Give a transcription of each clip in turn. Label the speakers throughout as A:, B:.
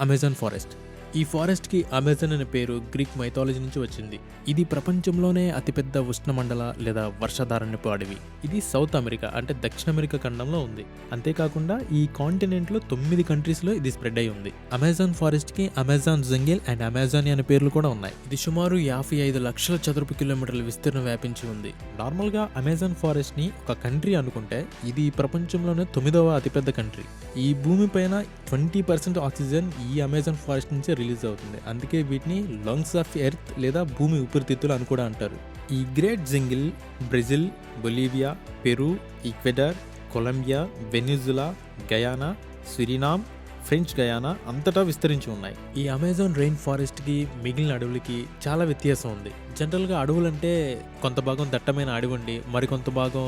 A: Amazon forest ఈ ఫారెస్ట్కి Amazon అనే పేరు గ్రీక్ మైథాలజీ నుంచి వచ్చింది. ఇది ప్రపంచంలోనే అతిపెద్ద ఉష్ణమండల లేదా వర్షాధారణ్యపు అడవి ఇది సౌత్ అమెరికా అంటే దక్షిణ అమెరికా ఖండంలో ఉంది. అంతేకాకుండా ఈ కాంటినెంట్లో తొమ్మిది కంట్రీస్లో ఇది స్ప్రెడ్ అయి ఉంది. అమెజాన్ ఫారెస్ట్కి అమెజాన్ జంగిల్ అండ్ అమెజాన్ అనే పేర్లు కూడా ఉన్నాయి. ఇది సుమారు యాభై ఐదు లక్షల చదురపు కిలోమీటర్ల విస్తీర్ణం వ్యాపించి ఉంది. నార్మల్గా అమెజాన్ ఫారెస్ట్ని ఒక కంట్రీ అనుకుంటే ఇది ప్రపంచంలోనే తొమ్మిదవ అతిపెద్ద కంట్రీ ఈ భూమిపైన ట్వంటీ పర్సెంట్ ఆక్సిజన్ ఈ అమెజాన్ ఫారెస్ట్ నుంచి రిలీజ్ అవుతుంది. అందుకే వీటిని లంగ్స్ ఆఫ్ ఎర్త్ లేదా భూమి ఊపిరితిత్తులు అని కూడా అంటారు. ఈ great jungle Brazil Bolivia Peru Ecuador Colombia Venezuela Guyana Suriname French Guiana అంతటా విస్తరించి ఉన్నాయి. ఈ అమెజాన్ రెయిన్ ఫారెస్ట్కి మిగిలిన అడవులకి చాలా వ్యత్యాసం ఉంది. జనరల్గా అడవులంటే కొంత భాగం దట్టమైన అడవి ఉండి మరికొంత భాగం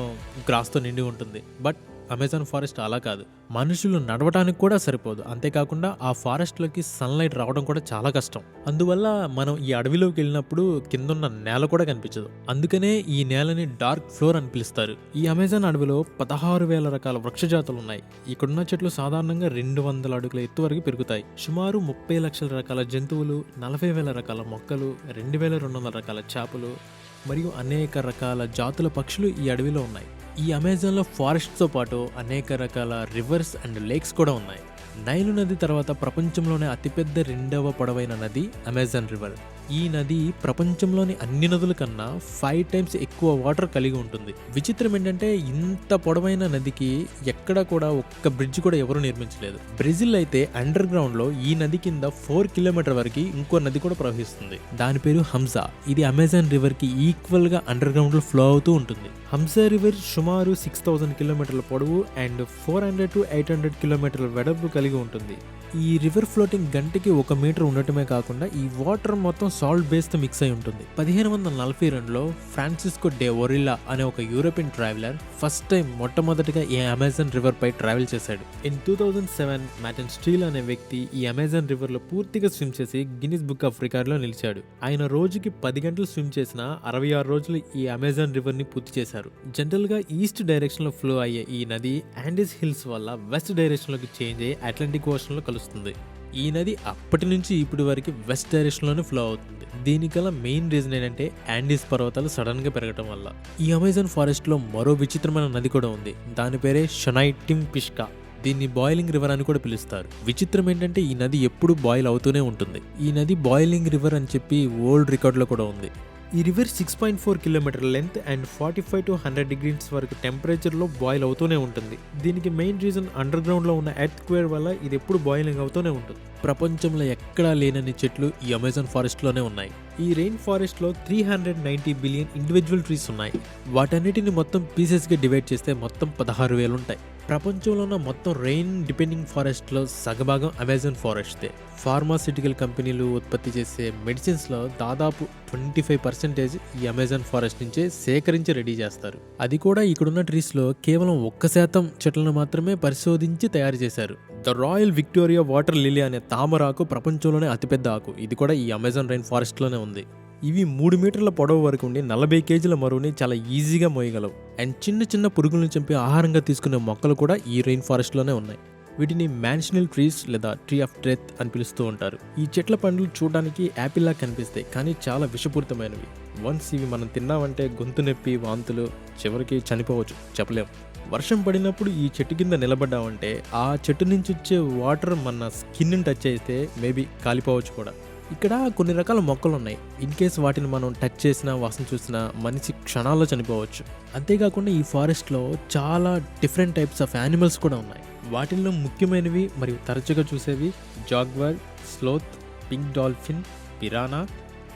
A: గ్రాస్తో నిండి ఉంటుంది. బట్ అమెజాన్ ఫారెస్ట్ అలా కాదు. మనుషులు నడవడానికి కూడా సరిపోదు. అంతేకాకుండా ఆ ఫారెస్ట్లోకి సన్లైట్ రావడం కూడా చాలా కష్టం. అందువల్ల మనం ఈ అడవిలోకి వెళ్ళినప్పుడు కిందున్న నేల కూడా కనిపించదు. అందుకనే ఈ నేలని డార్క్ ఫ్లోర్ అని పిలుస్తారు. ఈ అమెజాన్ అడవిలో పదహారు వేల రకాల వృక్షజాతులు ఉన్నాయి. ఇక్కడున్న చెట్లు సాధారణంగా రెండు వందల అడుగుల ఎత్తు వరకు పెరుగుతాయి. సుమారు ముప్పై లక్షల రకాల జంతువులు నలభై వేల రకాల మొక్కలు రెండు వేల రెండు వందల రకాల చేపలు మరియు అనేక రకాల జాతుల పక్షులు ఈ అడవిలో ఉన్నాయి. ఈ అమెజాన్లో ఫారెస్ట్తో పాటు అనేక రకాల రివర్స్ అండ్ లేక్స్ కూడా ఉన్నాయి. నైలు నది తర్వాత ప్రపంచంలోనే అతిపెద్ద రెండవ పొడవైన నది అమెజాన్ రివర్. ఈ నది ప్రపంచంలోని అన్ని నదుల కన్నా ఫైవ్ టైమ్స్ ఎక్కువ వాటర్ కలిగి ఉంటుంది. విచిత్రం ఏంటంటే ఇంత పొడవైన నదికి ఎక్కడ కూడా ఒక్క బ్రిడ్జ్ కూడా ఎవరు నిర్మించలేదు. బ్రెజిల్ అయితే అండర్ గ్రౌండ్లో ఈ నది కింద ఫోర్ కిలోమీటర్ వరకు ఇంకో నది కూడా ప్రవహిస్తుంది. దాని పేరు హంసా ఇది అమెజాన్ రివర్కి ఈక్వల్గా అండర్ గ్రౌండ్లో ఫ్లో అవుతూ ఉంటుంది. హంసా రివర్ సుమారు సిక్స్ థౌసండ్ కిలోమీటర్ల పొడవు and four hundred to eight hundred కిలోమీటర్ల వెడల్పు కలిగి ఉంటుంది. ఈ రివర్ ఫ్లోటింగ్ గంటకి ఒక మీటర్ ఉండటమే కాకుండా ఈ వాటర్ మొత్తం సాల్ట్ బేస్తో మిక్స్ అయి ఉంటుంది. పదిహేను వందల నలభై రెండులో ఫ్రాన్సిస్కో డే ఒరిల్లా అనే ఒక యూరోపియన్ ట్రావెలర్ ఫస్ట్ టైం మొట్టమొదటిగా ఈ అమెజాన్ రివర్ పై ట్రావెల్ చేశాడు. In two thousand seven మ్యాటన్ steel అనే వ్యక్తి ఈ అమెజాన్ రివర్లో పూర్తిగా స్విమ్ చేసి గిన్నిస్ బుక్ ఆఫ్ రికార్డ్లో నిలిచాడు. ఆయన రోజుకి పది గంటలు స్విమ్ చేసిన అరవై ఆరు రోజులు ఈ అమెజాన్ రివర్ని పూర్తి చేశారు. జనరల్గా ఈస్ట్ డైరెక్షన్లో ఫ్లో అయ్యే ఈ నది ఆండిస్ హిల్స్ వల్ల వెస్ట్ డైరెక్షన్లోకి చేంజ్ అయ్యి అట్లాంటిక్ ఓషన్లో కలుస్తుంది ఈ నది అప్పటి నుంచి ఇప్పటి వరకు వెస్ట్ డైరెక్షన్లోనే ఫ్లో అవుతుంది. దీనికల మెయిన్ రీజన్ ఏంటంటే యాండీస్ పర్వతాలు సడన్గా పెరగడం పెరగటం వల్ల. ఈ అమెజాన్ ఫారెస్ట్లో మరో విచిత్రమైన నది కూడా ఉంది. దాని పేరే షనైటిమ్ పిష్కా. దీన్ని బాయిలింగ్ రివర్ అని కూడా పిలుస్తారు. విచిత్రం ఏంటంటే ఈ నది ఎప్పుడు బాయిల్ అవుతూనే ఉంటుంది. ఈ నది బాయిలింగ్ రివర్ అని చెప్పి వరల్డ్ రికార్డులో కూడా ఉంది. ఈ river six point four kilometer length and forty five to hundred degrees వరకు టెంపరేచర్లో బాయిల్ అవుతూనే ఉంటుంది. దీనికి మెయిన్ రీజన్ అండర్ గ్రౌండ్లో ఉన్న ఎర్త్ క్వేర్ వల్ల ఇది ఎప్పుడు బాయిలింగ్ అవుతూనే ఉంటుంది. ప్రపంచంలో ఎక్కడా లేనన్ని చెట్లు ఈ అమెజాన్ ఫారెస్ట్లోనే ఉన్నాయి. ఈ రెయిన్ ఫారెస్ట్లో three hundred ninety billion individual trees ఉన్నాయి. వాటన్నిటిని మొత్తం పీసెస్గా డివైడ్ చేస్తే మొత్తం పదహారు వేలు ఉంటాయి ప్రపంచంలో ఉన్న మొత్తం రెయిన్ డిపెండింగ్ ఫారెస్ట్లో సగభాగం అమెజాన్ ఫారెస్ట్దే ఫార్మాసిటికల్ కంపెనీలు ఉత్పత్తి చేసే మెడిసిన్స్లో దాదాపు ట్వంటీ ఫైవ్ పర్సెంటేజ్ ఈ అమెజాన్ ఫారెస్ట్ నుంచే సేకరించి రెడీ చేస్తారు. అది కూడా ఇక్కడున్న ట్రీస్లో కేవలం ఒక్క శాతం చెట్లను మాత్రమే పరిశోధించి తయారు చేశారు. The royal Victoria water lily అనే తామరాకు ప్రపంచంలోనే అతిపెద్ద ఆకు. ఇది కూడా ఈ అమెజాన్ రైన్ ఫారెస్ట్లోనే ఉంది. ఇవి మూడు మీటర్ల పొడవు వరకు ఉండి నలభై కేజీల మరువుని చాలా ఈజీగా మోయగలవు. అండ్ చిన్న చిన్న పురుగులను చంపి ఆహారంగా తీసుకునే మొక్కలు కూడా ఈ రెయిన్ ఫారెస్ట్లోనే ఉన్నాయి. వీటిని మ్యాన్షనల్ ట్రీస్ లేదా ట్రీ ఆఫ్ డెత్ అని పిలుస్తూ ఉంటారు. ఈ చెట్ల పండ్లు చూడడానికి యాపిల్లా కనిపిస్తాయి కానీ చాలా విషపూరితమైనవి. వన్స్ ఇవి మనం తిన్నామంటే గొంతు నొప్పి వాంతులు చివరికి చనిపోవచ్చు. చెప్పలేం. వర్షం పడినప్పుడు ఈ చెట్టు కింద నిలబడ్డామంటే ఆ చెట్టు నుంచి వచ్చే వాటర్ మన స్కిన్ టచ్ చేస్తే మేబీ కాలిపోవచ్చు కూడా. ఇక్కడ కొన్ని రకాల మొక్కలు ఉన్నాయి. ఇన్ కేస్ వాటిని మనం టచ్ చేసినా వాసన చూసినా మనిషి క్షణాల్లో చనిపోవచ్చు. అంతేకాకుండా ఈ ఫారెస్ట్లో చాలా డిఫరెంట్ టైప్స్ ఆఫ్ యానిమల్స్ కూడా ఉన్నాయి. వాటిల్లో ముఖ్యమైనవి మరియు తరచుగా చూసేవి jaguar sloth pink dolphin piranha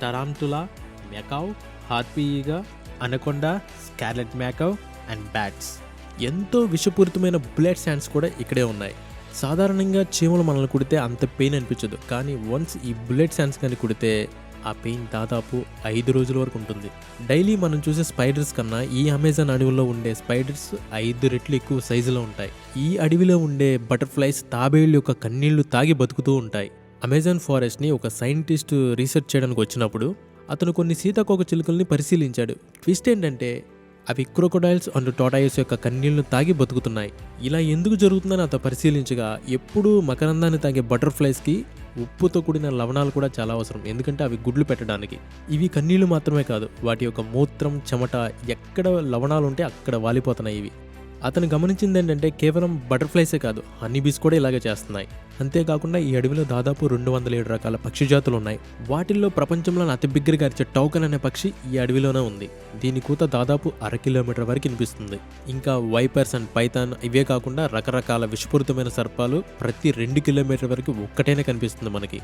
A: tarantula macaw హార్పీగా anaconda scarlet macaw and bats ఎంతో విషపూరితమైన బుల్లెట్ శాండ్స్ కూడా ఇక్కడే ఉన్నాయి. సాధారణంగా చీమలు మనల్ని కుడితే అంత పెయిన్ అనిపించదు. కానీ వన్స్ ఈ బుల్లెట్ సాన్స్ కానీ కుడితే ఆ పెయిన్ దాదాపు ఐదు రోజుల వరకు ఉంటుంది. డైలీ మనం చూసే స్పైడర్స్ కన్నా ఈ అమెజాన్ అడవిలో ఉండే స్పైడర్స్ ఐదు రెట్లు ఎక్కువ సైజులో ఉంటాయి. ఈ అడవిలో ఉండే బటర్ఫ్లైస్ తాబేళ్ళు యొక్క కన్నీళ్ళు తాగి బతుకుతూ ఉంటాయి. అమెజాన్ ఫారెస్ట్ని ఒక సైంటిస్ట్ రీసెర్చ్ చేయడానికి వచ్చినప్పుడు అతను కొన్ని సీతాకోక చిలుకల్ని పరిశీలించాడు. ట్విస్ట్ ఏంటంటే అవి క్రోకోడైల్స్ అండ్ టోటాయిస్ యొక్క కన్నీళ్ళను తాగి బతుకుతున్నాయి. ఇలా ఎందుకు జరుగుతుందని అతను పరిశీలించగా ఎప్పుడూ మకరందాన్ని తాగే బటర్ఫ్లైస్కి ఉప్పుతో కూడిన లవణాలు కూడా చాలా అవసరం. ఎందుకంటే అవి గుడ్లు పెట్టడానికి. ఇవి కన్నీళ్ళు మాత్రమే కాదు వాటి యొక్క మూత్రం చెమట ఎక్కడ లవణాలు ఉంటే అక్కడ వాలిపోతున్నాయి ఇవి. అతను గమనించింది ఏంటంటే కేవలం బటర్ఫ్లైసే కాదు హనీబీస్ కూడా ఇలాగే చేస్తున్నాయి. అంతేకాకుండా ఈ అడవిలో దాదాపు రెండు వందల ఏడు రకాల పక్షి జాతులు ఉన్నాయి. వాటిల్లో ప్రపంచంలోని అతి బిగ్గరగా అరిచే టౌకన్ అనే పక్షి ఈ అడవిలోనే ఉంది. దీని కూత దాదాపు అర కిలోమీటర్ వరకు వినిపిస్తుంది. ఇంకా వైపర్స్ అండ్ పైథాన్ ఇవే కాకుండా రకరకాల విషపూరితమైన సర్పాలు ప్రతి రెండు కిలోమీటర్ వరకు ఒక్కటైనా కనిపిస్తుంది మనకి.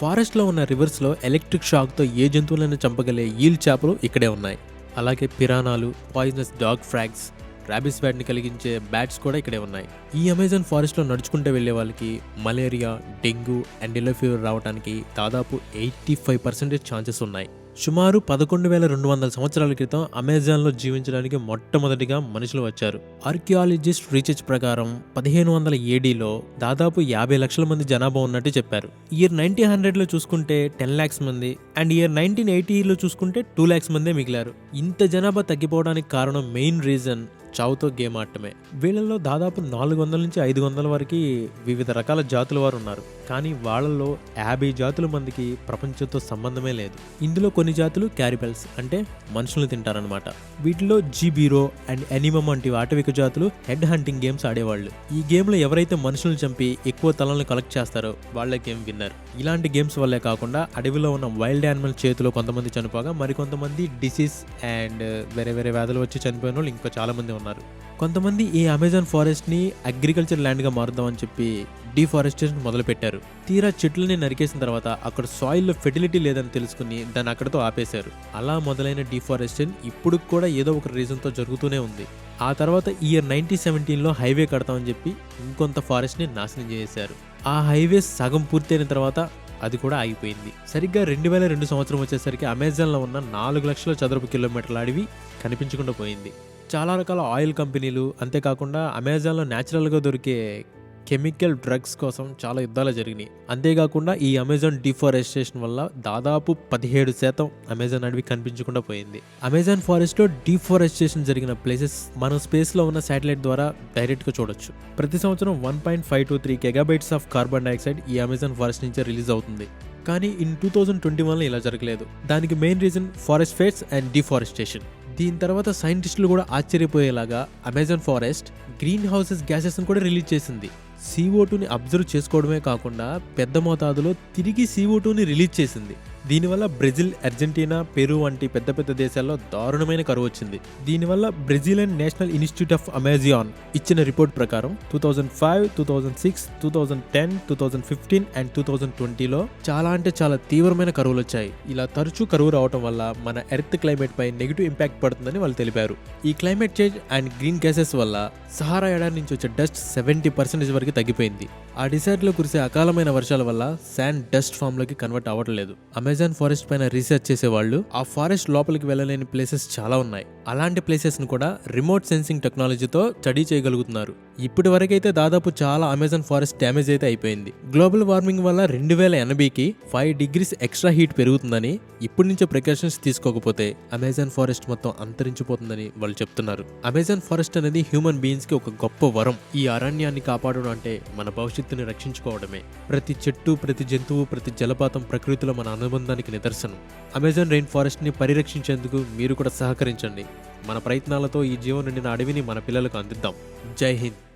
A: ఫారెస్ట్లో ఉన్న రివర్స్లో ఎలక్ట్రిక్ షాక్తో ఏ జంతువులైనా చంపగలే ఈల్ చేపలు ఇక్కడే ఉన్నాయి. అలాగే పిరానాలు పాయిజనస్ డాగ్ ఫ్రాగ్స్ ర్యాబిస్ బ్యాట్ని కలిగించే బ్యాట్స్ కూడా ఇక్కడే ఉన్నాయి. ఈ అమెజాన్ ఫారెస్ట్లో నడుచుకుంటూ వెళ్ళే వాళ్ళకి malaria dengue and yellow fever రావడానికి దాదాపు ఎయిటీ ఫైవ్ పర్సెంటేజ్ ఛాన్సెస్ ఉన్నాయి. సుమారు పదకొండు వేల రెండు వందల సంవత్సరాల క్రితం అమెజాన్లో జీవించడానికి మొట్టమొదటిగా మనుషులు వచ్చారు. ఆర్కియాలజిస్ట్ రీసెర్చ్ ప్రకారం పదిహేను వందల ఏడీలో దాదాపు యాభై లక్షల మంది జనాభా ఉన్నట్టు చెప్పారు. ఇయర్ నైన్టీన్ హండ్రెడ్లో చూసుకుంటే టెన్ ల్యాక్స్ మంది అండ్ ఇయర్ నైన్టీన్ ఎయిటీలో చూసుకుంటే టూ ల్యాక్స్ మందే మిగిలారు. ఇంత జనాభా తగ్గిపోవడానికి కారణం మెయిన్ రీజన్ చావుతో గేమ్ ఆడటమే. వీళ్ళల్లో దాదాపు నాలుగు వందల నుంచి ఐదు వందల వరకు వివిధ రకాల జాతుల వారు ఉన్నారు. కానీ వాళ్ళల్లో యాభై జాతుల మందికి ప్రపంచంతో సంబంధమే లేదు. ఇందులో కొన్ని జాతులు క్యారిబెల్స్ అంటే మనుషులను తింటారనమాట వీటిలో జీబీరో అండ్ ఎనిమమ్ వంటి ఆటవిక జాతులు హెడ్ హంటింగ్ గేమ్స్ ఆడేవాళ్ళు. ఈ గేమ్లో ఎవరైతే మనుషులను చంపి ఎక్కువ తలలను కలెక్ట్ చేస్తారో వాళ్ళే గేమ్ విన్నర్. ఇలాంటి గేమ్స్ వల్లే కాకుండా అడవిలో ఉన్న వైల్డ్ యానిమల్ చేతిలో కొంతమంది చనిపోగా మరికొంతమంది డిసీజ్ అండ్ వేరే వేరే వ్యాధులు వచ్చి చనిపోయిన వాళ్ళు ఇంకా చాలా మంది ఉన్నారు. కొంతమంది ఈ అమెజాన్ ఫారెస్ట్ని అగ్రికల్చర్ ల్యాండ్గా మారుద్దామని చెప్పి డిఫారెస్టేషన్ మొదలుపెట్టారు. తీరా చెట్లని నరికేసిన తర్వాత అక్కడ సాయిల్లో ఫెర్టిలిటీ లేదని తెలుసుకుని దాన్ని అక్కడతో ఆపేశారు. అలా మొదలైన డిఫారెస్టేషన్ ఇప్పుడు కూడా ఏదో ఒక రీజన్తో జరుగుతూనే ఉంది. ఆ తర్వాత ఇయర్ నైన్టీన్ సెవెంటీన్లో హైవే కడతామని చెప్పి ఇంకొంత ఫారెస్ట్ని నాశనం చేశారు ఆ హైవే సగం పూర్తయిన తర్వాత అది కూడా ఆగిపోయింది. సరిగ్గా రెండు వేల రెండు సంవత్సరం వచ్చేసరికి అమెజాన్లో ఉన్న నాలుగు లక్షల చదరపు కిలోమీటర్ల అడవి కనిపించకుండా పోయింది. చాలా రకాల ఆయిల్ కంపెనీలు అంతేకాకుండా అమెజాన్లో న్యాచురల్గా దొరికే కెమికల్ డ్రగ్స్ కోసం చాలా యుద్ధాలు జరిగినాయి. అంతేకాకుండా ఈ అమెజాన్ డిఫారెస్టేషన్ వల్ల దాదాపు పదిహేడు శాతం అమెజాన్ అడవి కనిపించకుండా పోయింది. అమెజాన్ ఫారెస్ట్లో డిఫారెస్టేషన్ జరిగిన ప్లేసెస్ మనం స్పేస్లో ఉన్న శాటిలైట్ ద్వారా డైరెక్ట్గా చూడొచ్చు. ప్రతి సంవత్సరం one point five to three gigabytes of carbon dioxide ఈ అమెజాన్ ఫారెస్ట్ నుంచే రిలీజ్ అవుతుంది. కానీ ఇన్ టూ థౌజండ్ ట్వంటీ వన్లో ఇలా జరగలేదు. దానికి main reason forest fires and deforestation. దీని తర్వాత సైంటిస్టులు కూడా ఆశ్చర్యపోయేలాగా అమెజాన్ ఫారెస్ట్ గ్రీన్ హౌసెస్ గ్యాసెస్ని కూడా రిలీజ్ చేసింది. సీఓ టూని అబ్జర్వ్ చేసుకోవడమే కాకుండా పెద్ద మోతాదులో తిరిగి సీఓ టూని రిలీజ్ చేసింది. దీనివల్ల బ్రెజిల్ అర్జెంటీనా పెరు వంటి పెద్ద పెద్ద దేశాల్లో దారుణమైన కరువు వచ్చింది. దీనివల్ల Brazilian national institute of Amazon ఇచ్చిన రిపోర్ట్ ప్రకారం two thousand five two thousand six two thousand ten two thousand fifteen and two thousand ట్వంటీలో చాలా అంటే చాలా తీవ్రమైన కరువులు వచ్చాయి. ఇలా తరచూ కరువు రావడం వల్ల మన ఎర్త్ క్లైమేట్ పై నెగిటివ్ ఇంపాక్ట్ పడుతుందని వాళ్ళు తెలిపారు. ఈ climate change and green gases వల్ల సహారా ఎడారి నుంచి వచ్చే డస్ట్ సెవెంటీ పర్సెంటేజ్ వరకు తగ్గిపోయింది. ఆ డిసైడ్లో కురిసే అకాలమైన వర్షాల వల్ల శాండ్ డస్ట్ ఫామ్లోకి కన్వర్ట్ కన్వర్ట్ అవ్వట్లేదు. అమెజాన్ ఫారెస్ట్ పైన రీసెర్చ్ చేసే వాళ్ళు ఆ ఫారెస్ట్ లోపలికి వెళ్ళలేని ప్లేసెస్ చాలా ఉన్నాయి. అలాంటి ప్లేసెస్ను కూడా రిమోట్ సెన్సింగ్ టెక్నాలజీతో స్టడీ చేయగలుగుతున్నారు. ఇప్పటి వరకైతే దాదాపు చాలా అమెజాన్ ఫారెస్ట్ డ్యామేజ్ అయితే అయిపోయింది. గ్లోబల్ వార్మింగ్ వల్ల రెండు వేల ఎనభైకి ఫైవ్ డిగ్రీస్ ఎక్స్ట్రా హీట్ పెరుగుతుందని ఇప్పటి నుంచే ప్రికాషన్స్ తీసుకోకపోతే అమెజాన్ ఫారెస్ట్ మొత్తం అంతరించిపోతుందని వాళ్ళు చెప్తున్నారు. అమెజాన్ ఫారెస్ట్ అనేది హ్యూమన్ బీయింగ్స్కి ఒక గొప్ప వరం. ఈ అరణ్యాన్ని కాపాడడం అంటే మన భవిష్యత్తుని రక్షించుకోవడమే. ప్రతి చెట్టు ప్రతి జంతువు ప్రతి జలపాతం ప్రకృతిలో మన అనుబంధానికి నిదర్శనం. అమెజాన్ రెయిన్ ఫారెస్ట్ని పరిరక్షించేందుకు మీరు కూడా సహకరించండి. మన ప్రయత్నాలతో ఈ జీవం నిండిన అడవిని మన పిల్లలకు అందిద్దాం. జై హింద్.